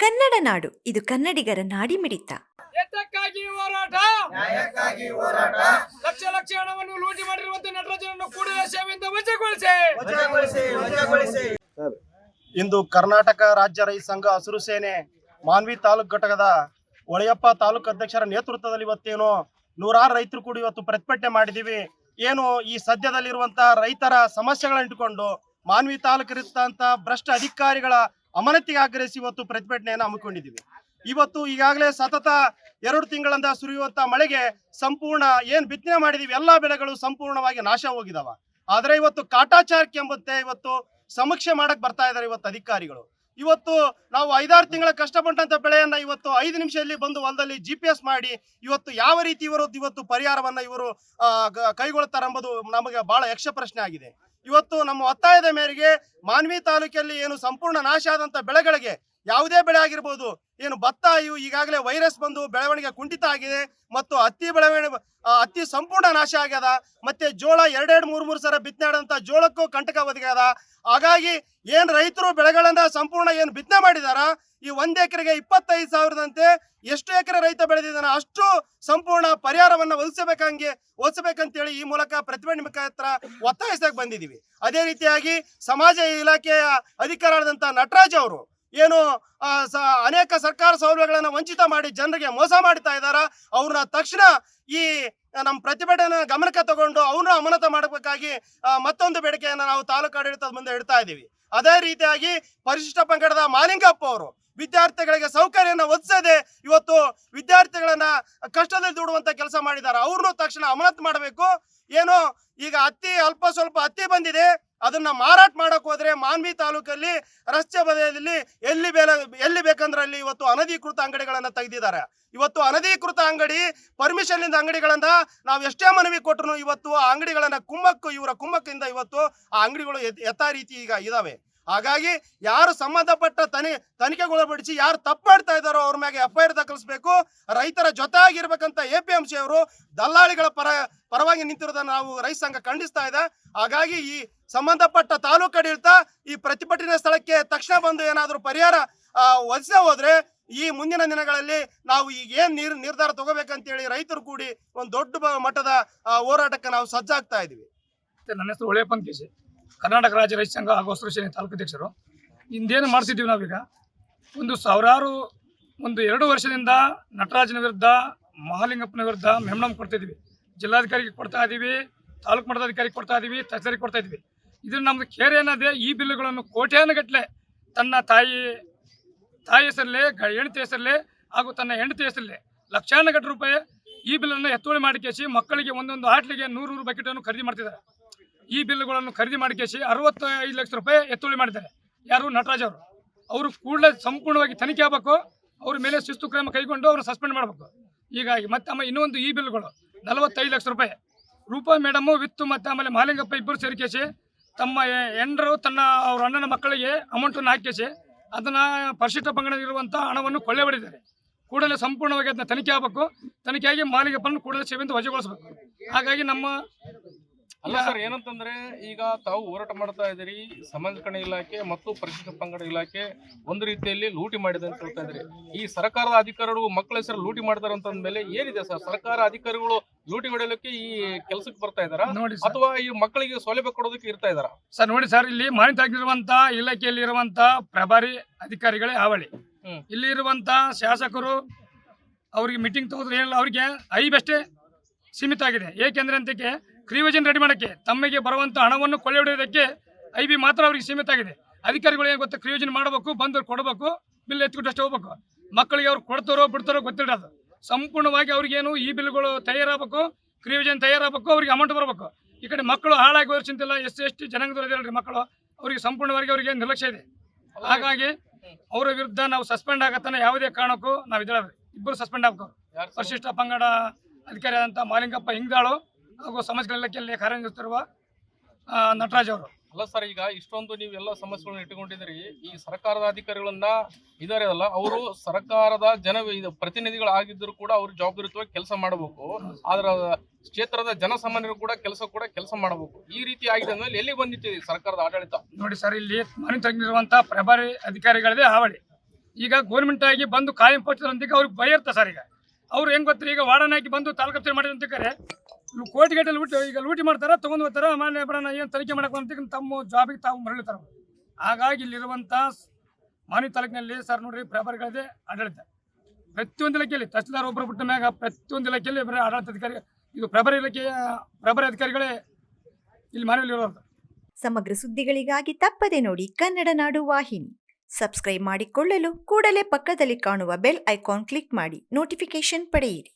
ಕನ್ನಡ ನಾಡು ಇದು ಕನ್ನಡಿಗರ ನಾಡಿಮಿಡಿತ. ಎತ್ತಕ್ಕಾಗಿ ಹೋರಾಟ. ನ್ಯಾಯಕ್ಕಾಗಿ ಹೋರಾಟ. ಲಕ್ಷ ಲಕ್ಷ ಹಣವನ್ನು ಲೂಟಿ ಮಾಡಿರುವಂತೆ ನಟರಾಜನನ್ನು ಕೂಡಲೇ ಸೇವೆಯಿಂದ ವಜಾಗೊಳಿಸಿ. ವಜಾಗೊಳಿಸಿ ವಜಾಗೊಳಿಸಿ. ಇಂದು ಕರ್ನಾಟಕ ರಾಜ್ಯ ರೈತ ಸಂಘ ಹಸಿರು ಸೇನೆ ಮಾನ್ವಿ ತಾಲೂಕು ಘಟಕದ ಒಳೆಯಪ್ಪ ತಾಲೂಕು ಅಧ್ಯಕ್ಷರ ನೇತೃತ್ವದಲ್ಲಿ ಇವತ್ತೇನು ನೂರಾರು ರೈತರು ಕೂಡ ಇವತ್ತು ಪ್ರತಿಭಟನೆ ಮಾಡಿದ್ದೀವಿ. ಏನು ಈ ಸದ್ಯದಲ್ಲಿರುವಂತಹ ರೈತರ ಸಮಸ್ಯೆಗಳನ್ನ ಇಟ್ಕೊಂಡು ಮಾನ್ವಿ ತಾಲೂಕಿರುತ್ತಂತ ಭ್ರಷ್ಟ ಅಧಿಕಾರಿಗಳ ಅಮಾನತಿಗೆ ಆಗ್ರಹಿಸಿ ಇವತ್ತು ಪ್ರತಿಭಟನೆಯನ್ನು ಹಮ್ಮಿಕೊಂಡಿದ್ದೀವಿ. ಇವತ್ತು ಈಗಾಗಲೇ ಸತತ ಎರಡು ತಿಂಗಳಿಂದ ಸುರಿಯುವಂತ ಮಳೆಗೆ ಸಂಪೂರ್ಣ ಏನ್ ಬಿತ್ತನೆ ಮಾಡಿದೀವಿ, ಎಲ್ಲಾ ಬೆಳೆಗಳು ಸಂಪೂರ್ಣವಾಗಿ ನಾಶ ಹೋಗಿದಾವ. ಆದ್ರೆ ಇವತ್ತು ಕಾಟಾಚಾರಕ್ಕೆ ಎಂಬಂತೆ ಇವತ್ತು ಸಮೀಕ್ಷೆ ಮಾಡಕ್ ಬರ್ತಾ ಇದ್ದಾರೆ ಇವತ್ತು ಅಧಿಕಾರಿಗಳು. ಇವತ್ತು ನಾವು ಐದಾರು ತಿಂಗಳ ಕಷ್ಟಪಟ್ಟಂತ ಬೆಳೆಯನ್ನ ಇವತ್ತು ಐದು ನಿಮಿಷದಲ್ಲಿ ಬಂದು ಹೊಲದಲ್ಲಿ ಜಿ ಪಿ ಎಸ್ ಮಾಡಿ ಇವತ್ತು ಯಾವ ರೀತಿ ಇವರು ಇವತ್ತು ಪರಿಹಾರವನ್ನ ಇವರು ಕೈಗೊಳ್ತಾರೆ ಎಂಬುದು ನಮಗೆ ಬಹಳ ಯಕ್ಷ ಪ್ರಶ್ನೆ ಆಗಿದೆ. ಇವತ್ತು ನಮ್ಮ ಒತ್ತಾಯದ ಮೇರೆಗೆ ಮಾನ್ವಿ ತಾಲೂಕಲ್ಲಿ ಏನು ಸಂಪೂರ್ಣ ನಾಶ ಆದಂತ ಬೆಳೆಗಳಿಗೆ ಯಾವುದೇ ಬೆಳೆ ಆಗಿರ್ಬೋದು. ಏನು ಭತ್ತ, ಇವು ಈಗಾಗಲೇ ವೈರಸ್ ಬಂದು ಬೆಳವಣಿಗೆ ಕುಂಠಿತ ಆಗಿದೆ ಮತ್ತು ಹತ್ತಿ ಬೆಳವಣಿಗೆ ಹತ್ತಿ ಸಂಪೂರ್ಣ ನಾಶ ಆಗ್ಯದ. ಮತ್ತೆ ಜೋಳ ಎರಡೆರಡು, ಮೂರು ಮೂರು ಸಲ ಬಿತ್ತನೆ ಜೋಳಕ್ಕೂ ಕಂಟಕ ಒದಗ್ಯದ. ಹಾಗಾಗಿ ಏನು ರೈತರು ಬೆಳೆಗಳನ್ನ ಸಂಪೂರ್ಣ ಏನು ಬಿತ್ತನೆ ಮಾಡಿದಾರ, ಈ ಒಂದು ಎಕರೆಗೆ ಇಪ್ಪತ್ತೈದು ಸಾವಿರದಂತೆ ಎಷ್ಟು ಎಕರೆ ರೈತ ಬೆಳೆದಿದ್ದಾನ, ಅಷ್ಟು ಸಂಪೂರ್ಣ ಪರಿಹಾರವನ್ನ ಒದಗಿಸಬೇಕಂಗೆ, ಒದಗಿಸಬೇಕಂತೇಳಿ ಈ ಮೂಲಕ ಪ್ರತಿಭಟನೆ ಮುಖಾಂತರ ಒತ್ತಾಯಿಸಕ್ಕೆ ಬಂದಿದ್ದೀವಿ ಅದೇ ರೀತಿಯಾಗಿ ಸಮಾಜ ಇಲಾಖೆಯ ಅಧಿಕಾರಿಯಾದಂತ ನಟರಾಜ್ ಅವರು ಏನು ಅನೇಕ ಸರ್ಕಾರ ಸೌಲಭ್ಯಗಳನ್ನು ವಂಚಿತ ಮಾಡಿ ಜನರಿಗೆ ಮೋಸ ಮಾಡ್ತಾ ಇದಾರ ಅವ್ರನ್ನ ತಕ್ಷಣ ಈ ನಮ್ಮ ಪ್ರತಿಭಟನೆ ಗಮನಕ್ಕೆ ತಗೊಂಡು ಅವನು ಅಮಾನತ ಮಾಡಬೇಕಾಗಿ ಮತ್ತೊಂದು ಬೇಡಿಕೆಯನ್ನು ನಾವು ತಾಲೂಕು ಆಡಳಿತದ ಮುಂದೆ ಇಡ್ತಾ ಇದ್ದೀವಿ. ಅದೇ ರೀತಿಯಾಗಿ ಪರಿಶಿಷ್ಟ ಪಂಗಡದ ಮಾಲಿಂಗಪ್ಪ ಅವರು ವಿದ್ಯಾರ್ಥಿಗಳಿಗೆ ಸೌಕರ್ಯನ ಒದಿಸದೆ ಇವತ್ತು ವಿದ್ಯಾರ್ಥಿಗಳನ್ನ ಕಷ್ಟದಲ್ಲಿ ದುಡುವಂತ ಕೆಲಸ ಮಾಡಿದ್ದಾರೆ. ಅವ್ರನ್ನೂ ತಕ್ಷಣ ಅಮಾನತ್ ಮಾಡಬೇಕು. ಏನು, ಈಗ ಹತ್ತಿ ಅಲ್ಪ ಸ್ವಲ್ಪ ಹತ್ತಿ ಬಂದಿದೆ. ಅದನ್ನ ಮಾರಾಟ ಮಾಡಕ್ ಹೋದ್ರೆ ಮಾನ್ವಿ ತಾಲೂಕಲ್ಲಿ ರಸ್ತೆ ಬದಿಯಲ್ಲಿ ಎಲ್ಲಿ ಬೇಲ, ಎಲ್ಲಿ ಬೇಕಂದ್ರೆ ಅಲ್ಲಿ ಇವತ್ತು ಅನಧಿಕೃತ ಅಂಗಡಿಗಳನ್ನ ತೆಗೆದಿದ್ದಾರೆ. ಇವತ್ತು ಅನಧಿಕೃತ ಅಂಗಡಿ ಪರ್ಮಿಷನ್ ಇಂದ ಅಂಗಡಿಗಳನ್ನ ನಾವು ಎಷ್ಟೇ ಮನವಿ ಕೊಟ್ಟರು ಇವತ್ತು ಆ ಅಂಗಡಿಗಳನ್ನ ಕುಮ್ಮಕ್ಕು, ಇವರ ಕುಮ್ಮಕ್ಕಿಂದ ಇವತ್ತು ಆ ಅಂಗಡಿಗಳು ಯಥಾ ರೀತಿ ಈಗ ಇದಾವೆ. ಹಾಗಾಗಿ ಯಾರು ಸಂಬಂಧಪಟ್ಟ ತನಿ ತನಿಖೆಗೊಳಪಡಿಸಿ ಯಾರು ತಪ್ಪು ಮಾಡ್ತಾ ಇದ್ದಾರೋ ಅವ್ರ ಮ್ಯಾಗೆ ಎಫ್ ಐ ಆರ್ ದಾಖಲಿಸಬೇಕು. ರೈತರ ಜೊತೆಯಾಗಿರ್ಬೇಕಂತ ಎ ಪಿ ಎಂ ಸಿ ಅವರು ದಲ್ಲಾಳಿಗಳ ಪರ ಪರವಾಗಿ ನಿಂತಿರೋದನ್ನ ನಾವು ರೈತ ಸಂಘ ಖಂಡಿಸ್ತಾ ಇದೆ. ಹಾಗಾಗಿ ಈ ಸಂಬಂಧಪಟ್ಟ ತಾಲೂಕು ಆಡಳಿತ ಈ ಪ್ರತಿಭಟನೆ ಸ್ಥಳಕ್ಕೆ ತಕ್ಷಣ ಬಂದು ಏನಾದರೂ ಪರಿಹಾರ ಆ, ಹೋದ್ರೆ ಈ ಮುಂದಿನ ದಿನಗಳಲ್ಲಿ ನಾವು ಈಗ ಏನ್ ನೀರ್ ನಿರ್ಧಾರ ತಗೋಬೇಕಂತೇಳಿ ರೈತರು ಕೂಡಿ ಒಂದು ದೊಡ್ಡ ಮಟ್ಟದ ಹೋರಾಟಕ್ಕೆ ನಾವು ಸಜ್ಜಾಗ್ತಾ ಇದೀವಿ. ನನ್ನ ಹೆಸರು ಒಳ್ಳೆ ಕೇಶಿ ಕರ್ನಾಟಕ ರಾಜ್ಯ ರೈತ ಸಂಘ ಹಾಗೂ ಅಸೋಸಿಯೇಷನ್ ಸೇನೆ ತಾಲೂಕು ಅಧ್ಯಕ್ಷರು. ಇಂದೇನು ಮಾಡ್ತಿದ್ದೀವಿ ನಾವೀಗ? ಒಂದು ಸಾವಿರಾರು, ಒಂದು ಎರಡು ವರ್ಷದಿಂದ ನಟರಾಜನ ವಿರುದ್ಧ, ಮಹಾಲಿಂಗಪ್ಪನ ವಿರುದ್ಧ ಮೆಮಣಂ ಕೊಡ್ತಿದ್ದೀವಿ ಜಿಲ್ಲಾಧಿಕಾರಿಗೆ ಕೊಡ್ತಾ ಇದ್ದೀವಿ, ತಾಲೂಕು ಮಟ್ಟದ ಅಧಿಕಾರಿಗೆ ಕೊಡ್ತಾ ಇದ್ದೀವಿ, ತಹಸೀಲ್ದಾರಿಗೆ ಕೊಡ್ತಾ ಇದ್ದೀವಿ. ಇದು ನಮ್ಮದು ಕೇರ್ ಏನದೆ, ಈ ಬಿಲ್ಗಳನ್ನು ಕೋಟ್ಯಾನುಗಟ್ಟಲೆ ತನ್ನ ತಾಯಿ ತಾಯಿ ಹೆಸರಲ್ಲೇ ಹೆಂಡತಿ ಹೆಸರಲ್ಲೇ ಹಾಗೂ ತನ್ನ ಹೆಂಡತಿ ಹೆಸರಲ್ಲೇ ಲಕ್ಷಾನುಗಟ್ಟಲೆ ರೂಪಾಯಿ ಈ ಬಿಲ್ಲನ್ನು ಎತ್ತುವಳಿ ಮಾಡಿ ಕೇಸಿ ಮಕ್ಕಳಿಗೆ ಒಂದೊಂದು ಆಟ್ಲಿಗೆ ನೂರು ನೂರು ಬಕೆಟನ್ನು ಖರೀದಿ ಮಾಡ್ತಿದ್ದಾರೆ. ಈ ಬಿಲ್ಗಳನ್ನು ಖರೀದಿ ಮಾಡಿ ಕೇಸಿ ಅರವತ್ತೈದು ಲಕ್ಷ ರೂಪಾಯಿ ಎತ್ತುವಳಿ ಮಾಡಿದ್ದಾರೆ. ಯಾರು? ನಟರಾಜ್ ಅವರು. ಅವರು ಕೂಡಲೇ ಸಂಪೂರ್ಣವಾಗಿ ತನಿಖೆ ಆಗಬೇಕು. ಅವ್ರ ಮೇಲೆ ಶಿಸ್ತು ಕ್ರಮ ಕೈಗೊಂಡು ಅವರು ಸಸ್ಪೆಂಡ್ ಮಾಡಬೇಕು. ಹೀಗಾಗಿ ಮತ್ತೆ ಆಮೇಲೆ ಇನ್ನೊಂದು ಈ ಬಿಲ್ಗಳು ನಲವತ್ತೈದು ಲಕ್ಷ ರೂಪಾಯಿ. ರೂಪಾ ಮೇಡಮು, ವಿತ್ತು ಮತ್ತು ಆಮೇಲೆ ಮಾಲಿಂಗಪ್ಪ ಇಬ್ಬರು ಸೇರಿಕೇಸಿ ತಮ್ಮ ಎಂಡರು ತನ್ನ ಅವ್ರ ಅಣ್ಣನ ಮಕ್ಕಳಿಗೆ ಅಮೌಂಟನ್ನು ಹಾಕಿಸಿ ಅದನ್ನು ಪರಿಶಿಷ್ಟ ಪಂಗಡದಲ್ಲಿರುವಂಥ ಹಣವನ್ನು ಕೊಳ್ಳೆ ಹೊಡಿದ್ದಾರೆ ಕೂಡಲೇ ಸಂಪೂರ್ಣವಾಗಿ ಅದನ್ನ ತನಿಖೆ ಆಗಬೇಕು. ತನಿಖೆಯಾಗಿ ಮಾಲಿಂಗಪ್ಪನ ಕೂಡಲೇ ಸೇವೆಯಿಂದ ವಜಾಗೊಳಿಸಬೇಕು. ಹಾಗಾಗಿ ನಮ್ಮ ಅಲ್ಲ ಸರ್ ಏನಂತಂದ್ರೆ ಈಗ ತಾವು ಹೋರಾಟ ಮಾಡ್ತಾ ಇದ್ದೀರಿ ಸಮಾಜ ಇಲಾಖೆ ಮತ್ತು ಪರಿಶಿಷ್ಟ ಪಂಗಡ ಇಲಾಖೆ ಒಂದು ರೀತಿಯಲ್ಲಿ ಲೂಟಿ ಮಾಡಿದೆ ಅಂತ ಹೇಳ್ತಾ ಇದ್ರಿ ಈ ಸರ್ಕಾರದ ಅಧಿಕಾರಿಗಳು ಮಕ್ಕಳ ಹೆಸರು ಲೂಟಿ ಮಾಡ್ತಾರೆ ಅಂತ ಅಂದ್ಮೇಲೆ ಏನಿದೆ ಸರ್? ಸರ್ಕಾರ ಅಧಿಕಾರಿಗಳು ಲೂಟಿ ಹೊಡೆಯಲಿಕ್ಕೆ ಈ ಕೆಲಸಕ್ಕೆ ಬರ್ತಾ ಇದಾರ ಅಥವಾ ಈ ಮಕ್ಕಳಿಗೆ ಸೌಲಭ್ಯ ಕೊಡೋದಕ್ಕೆ ಇರ್ತಾ ಇದಾರ ಸರ್ ನೋಡಿ ಸರ್ ಇಲ್ಲಿ ಮಾನಿತಾಗಿರುವಂತ ಇಲಾಖೆಯಲ್ಲಿ ಇರುವಂತ ಪ್ರಭಾರಿ ಅಧಿಕಾರಿಗಳೇ ಹಾವಳಿ. ಇಲ್ಲಿ ಇರುವಂತ ಶಾಸಕರು ಅವರಿಗೆ ಮೀಟಿಂಗ್ ತಗೋದ್ರೆ ಏನಿಲ್ಲ ಅವರಿಗೆ ಐಬಷ್ಟೇ ಸೀಮಿತ ಆಗಿದೆ. ಏಕೆಂದ್ರೆ ಅಂತಕ್ಕೆ ಕ್ರಿಯೋಜನ್ ರೆಡಿ ಮಾಡೋಕ್ಕೆ ತಮಗೆ ಬರುವಂಥ ಹಣವನ್ನು ಕೊಳ್ಳೆ ಹೊಡೆಯೋದಕ್ಕೆ ಐ ಬಿ ಮಾತ್ರ ಅವರಿಗೆ ಸೀಮಿತ ಆಗಿದೆ ಅಧಿಕಾರಿಗಳು ಏನು ಗೊತ್ತಾ ಕ್ರಿಯೋಜನ್ ಮಾಡಬೇಕು ಬಂದವ್ರು ಕೊಡಬೇಕು ಬಿಲ್ ಎತ್ಕೊಟ್ಟು ಅಷ್ಟೇ ಹೋಗ್ಬೇಕು. ಮಕ್ಕಳಿಗೆ ಅವ್ರು ಕೊಡ್ತಾರೋ ಬಿಡ್ತಾರೋ ಗೊತ್ತಿಲ್ಲ ಅದು. ಸಂಪೂರ್ಣವಾಗಿ ಅವ್ರಿಗೇನು ಈ ಬಿಲ್ಗಳು ತಯಾರಾಗಬೇಕು ಕ್ರಿಯೋಜನ್ ತಯಾರಾಗಬೇಕು ಅವ್ರಿಗೆ ಅಮೌಂಟ್ ಬರಬೇಕು. ಈ ಕಡೆ ಮಕ್ಕಳು ಹಾಳಾಗಿ ಹೋದ್ರೆ ಚಿಂತಿಲ್ಲ ಎಷ್ಟು ಎಷ್ಟು ಜನಾಂಗದಲ್ಲಿರಲ್ರಿ ಮಕ್ಕಳು. ಅವ್ರಿಗೆ ಸಂಪೂರ್ಣವಾಗಿ ಅವರಿಗೆ ನಿರ್ಲಕ್ಷ್ಯ ಇದೆ. ಹಾಗಾಗಿ ಅವರ ವಿರುದ್ಧ ನಾವು ಸಸ್ಪೆಂಡ್ ಆಗತ್ತಾನೆ ಯಾವುದೇ ಕಾರಣಕ್ಕೂ ನಾವು ಇದ್ರ ಇಬ್ಬರು ಸಸ್ಪೆಂಡ್ ಆಗಬೇಕು. ಪರಿಶಿಷ್ಟ ಪಂಗಡ ಅಧಿಕಾರಿ ಆದಂಥ ಮಾಲಿಂಗಪ್ಪ ಹಿಂಗ್ದಾಳು ಹಾಗೂ ಸಮಾಜ ಕಲ್ಯಾಣ ಇಲಾಖೆಯಲ್ಲಿ ಕಾರ್ಯನಿರ್ವಹಿಸುತ್ತಿರುವ ನಟರಾಜ್ ಅವರು. ಅಲ್ಲ ಸರ್ ಈಗ ಇಷ್ಟೊಂದು ನೀವು ಎಲ್ಲ ಸಮಸ್ಯೆಗಳನ್ನ ಇಟ್ಟುಕೊಂಡಿದ್ದೀರಿ. ಈ ಸರ್ಕಾರದ ಅಧಿಕಾರಿಗಳನ್ನ ಇದಾರೆ ಅಲ್ಲ ಅವರು ಸರ್ಕಾರದ ಜನ ಇದು ಪ್ರತಿನಿಧಿಗಳಾಗಿದ್ದರೂ ಕೂಡ ಅವ್ರು ಜವಾಬ್ದಾರಿಯುತವಾಗಿ ಕೆಲಸ ಮಾಡಬೇಕು. ಆದ್ರ ಕ್ಷೇತ್ರದ ಜನಸಾಮಾನ್ಯರು ಕೂಡ ಕೆಲಸ ಕೂಡ ಕೆಲಸ ಮಾಡಬೇಕು. ಈ ರೀತಿ ಆಗಿದೆ ಅಂದ್ಮೇಲೆ ಎಲ್ಲಿ ಬಂದಿತ್ತು ಸರ್ಕಾರದ ಆಡಳಿತ? ನೋಡಿ ಸರ್ ಇಲ್ಲಿ ಮನೆ ಪ್ರಭಾರಿ ಅಧಿಕಾರಿಗಳದೇ ಹಾವಳಿ. ಈಗ ಗೋರ್ಮೆಂಟ್ ಆಗಿ ಬಂದು ಕಾಯಂ ಪೋಸ್ಟರ್ ಅವ್ರಿಗೆ ಭಯ ಇರ್ತದೆ ಸರ್ ಈಗ. ಅವ್ರು ಹೆಂಗ್ ಗೊತ್ತಿರಿ? ಈಗ ವಾರ್ಡನ್ ಆಗಿ ಬಂದು ತಾಲೂಕು ಕಚೇರಿ ಮಾಡಿದ ಕೋಟಿ ಗಟ್ಟಲೆ ಲೂಟಿ ಈಗ ಲೂಟಿ ಮಾಡ್ತಾರೆ, ತೊಗೊಂಡು ಹೋಗ್ತಾರ ಆಮೇಲೆ ಬರೋಣ ಏನು ತನಿಖೆ ಮಾಡಕ್ಕೆ ಅಂತ ತಮ್ಮ ಜಾಬಿಗೆ ತಾವು ಮರಳಿತಾರೆ ಹಾಗಾಗಿ ಇಲ್ಲಿರುವಂಥ ಮಾನವಿ ತಾಲೂಕಿನಲ್ಲಿ ಸರ್ ನೋಡ್ರಿ ವ್ಯಾಪಾರಿಗಳದೇ ಆಡಳಿತ. ಪ್ರತಿಯೊಂದು ಇಲಾಖೆಯಲ್ಲಿ, ತಹಸೀಲ್ದಾರ್ ಒಬ್ಬರು ಬಿಟ್ಟ ಮ್ಯಾಗ ಪ್ರತಿಯೊಂದು ಇಲಾಖೆಯಲ್ಲಿ ಬರೀ ಆಡಳಿತ ಅಧಿಕಾರಿ, ಇದು ಪ್ರಭಾರಿ ಇಲಾಖೆಯ ಪ್ರಭಾರಿ ಅಧಿಕಾರಿಗಳೇ ಇಲ್ಲಿ ಮಾನವಿಯಲ್ಲಿ ಇರೋದು ಸಮಗ್ರ ಸುದ್ದಿಗಳಿಗಾಗಿ ತಪ್ಪದೆ ನೋಡಿ ಕನ್ನಡ ನಾಡು ವಾಹಿನಿ. ಸಬ್ಸ್ಕ್ರೈಬ್ ಮಾಡಿಕೊಳ್ಳಲು ಕೂಡಲೇ ಪಕ್ಕದಲ್ಲಿ ಕಾಣುವ ಬೆಲ್ ಐಕಾನ್ ಕ್ಲಿಕ್ ಮಾಡಿ ನೋಟಿಫಿಕೇಶನ್ ಪಡೆಯಿರಿ.